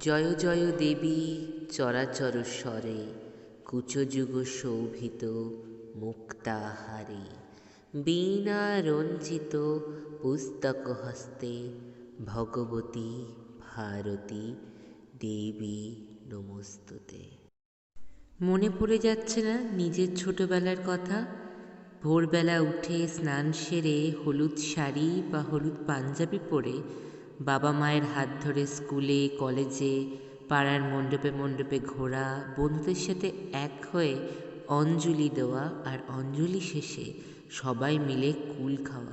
জয় জয় দেবী চরাচর স্বরে কুচযুগ শোভিত মুক্তাহারে। বীণা রঞ্জিত পুস্তক হস্তে, ভগবতী ভারতী দেবী নমস্তুতে। মনে পড়ে যাচ্ছে না নিজের ছোটবেলার কথা? ভোরবেলা উঠে স্নান সেরে হলুদ শাড়ি বা হলুদ পাঞ্জাবি পরে বাবা মায়ের হাত ধরে স্কুলে, কলেজে, পাড়ার মণ্ডপে মণ্ডপে ঘোরা, বন্ধুদের সাথে এক হয়ে অঞ্জলি দেওয়া আর অঞ্জলি শেষে সবাই মিলে কুল খাওয়া।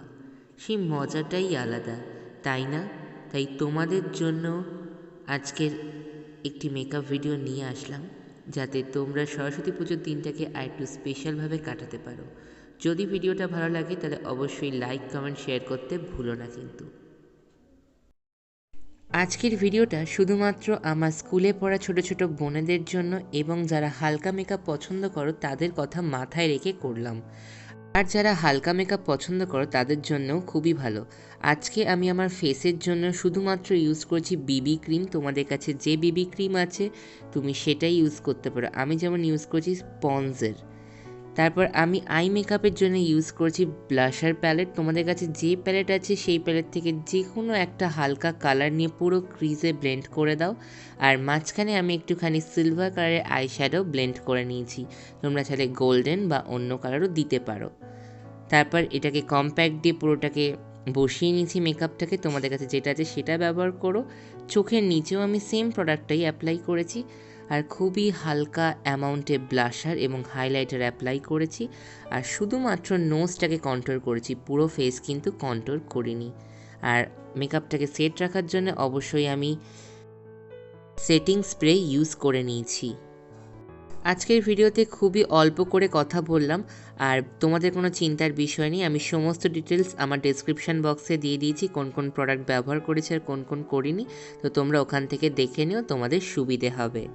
সেই মজাটাই আলাদা, তাই না? তাই তোমাদের জন্য আজকের একটি মেকআপ ভিডিও নিয়ে আসলাম, যাতে তোমরা সরস্বতী পুজোর দিনটাকে আর একটু স্পেশালভাবে কাটাতে পারো। যদি ভিডিওটা ভালো লাগে, তাহলে অবশ্যই লাইক কমেন্ট শেয়ার করতে ভুলো না কিন্তু। আজকের ভিডিওটা শুধুমাত্র আমার স্কুলে পড়া ছোট ছোট বোনেদের জন্য এবং যারা হালকা মেকআপ পছন্দ করো, তাদের কথা মাথায় রেখে করলাম। আর যারা হালকা মেকআপ পছন্দ করো, তাদের জন্যও খুবই ভালো। আজকে আমি আমার ফেসের জন্য শুধুমাত্র ইউজ করছি বিবি ক্রিম তোমাদের কাছে যে বিবি ক্রিম আছে, তুমি সেটাই ইউজ করতে পারো। আমি যেমন ইউজ করছি স্পঞ্জের তারপর আমি আই মেকআপের জন্য ইউজ করছি ব্লাশার প্যালেট তোমাদের কাছে যে প্যালেট আছে সেই প্যালেট থেকে যে কোনো একটা হালকা কালার নিয়ে পুরো ক্রিজে ব্লেন্ড করে দাও। আর মাঝখানে আমি একটুখানি সিলভার কালারের আই শ্যাডো ব্লেন্ড করে নিয়েছি। তোমরা চাইলে গোল্ডেন বা অন্য কালারও দিতে পারো। তারপর এটাকে কম্প্যাক্ট দিয়ে পুরোটাকে বসিয়ে নিয়েছি মেকআপটাকে। তোমাদের কাছে যেটা আছে সেটা ব্যবহার করো। চোখের নিচেও আমি সেম প্রোডাক্টটাই অ্যাপ্লাই করেছি। আর খুবই হালকা অ্যামাউন্টে ব্লাশার এবং হাইলাইটার অ্যাপ্লাই করেছি। আর শুধুমাত্র নোজটাকে কন্ট্রোল করেছি, পুরো ফেস কিন্তু কন্ট্রোল করিনি। আর মেকআপটাকে সেট রাখার জন্য অবশ্যই আমি সেটিং স্প্রে ইউজ করে নিয়েছি। আজকের ভিডিওতে খুবই অল্প করে কথা বললাম, আর তোমাদের কোনো চিন্তার বিষয় নেই। আমি সমস্ত ডিটেলস আমার ডেসক্রিপশন বক্সে দিয়ে দিয়েছি, কোন কোন প্রোডাক্ট ব্যবহার করেছি আর কোন কোন করিনি। তো তোমরা ওখান থেকে দেখে নিও, তোমাদের সুবিধে হবে।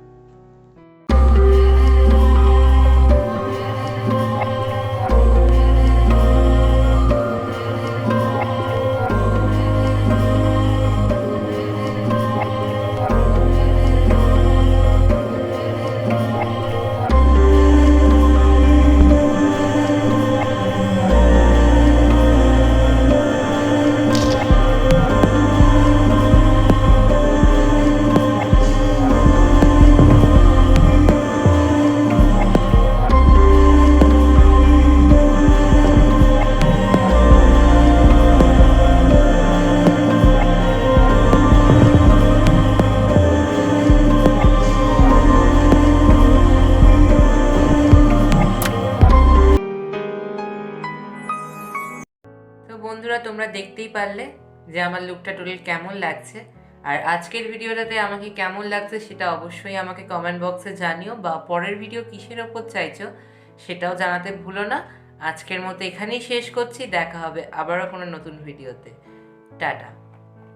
বন্ধুরা, তোমরা দেখতেই পারলে যে আমার লুকটা টোটাল কেমন লাগছে। আর আজকের ভিডিওটাতে আমাকে কেমন লাগছে সেটা অবশ্যই আমাকে কমেন্ট বক্সে জানিও বা পরের ভিডিও কিসের ওপর চাইছো সেটাও জানাতে ভুলো না। আজকের মতো এখানেই শেষ করছি, দেখা হবে আবারও কোনো নতুন ভিডিওতে। টাটা।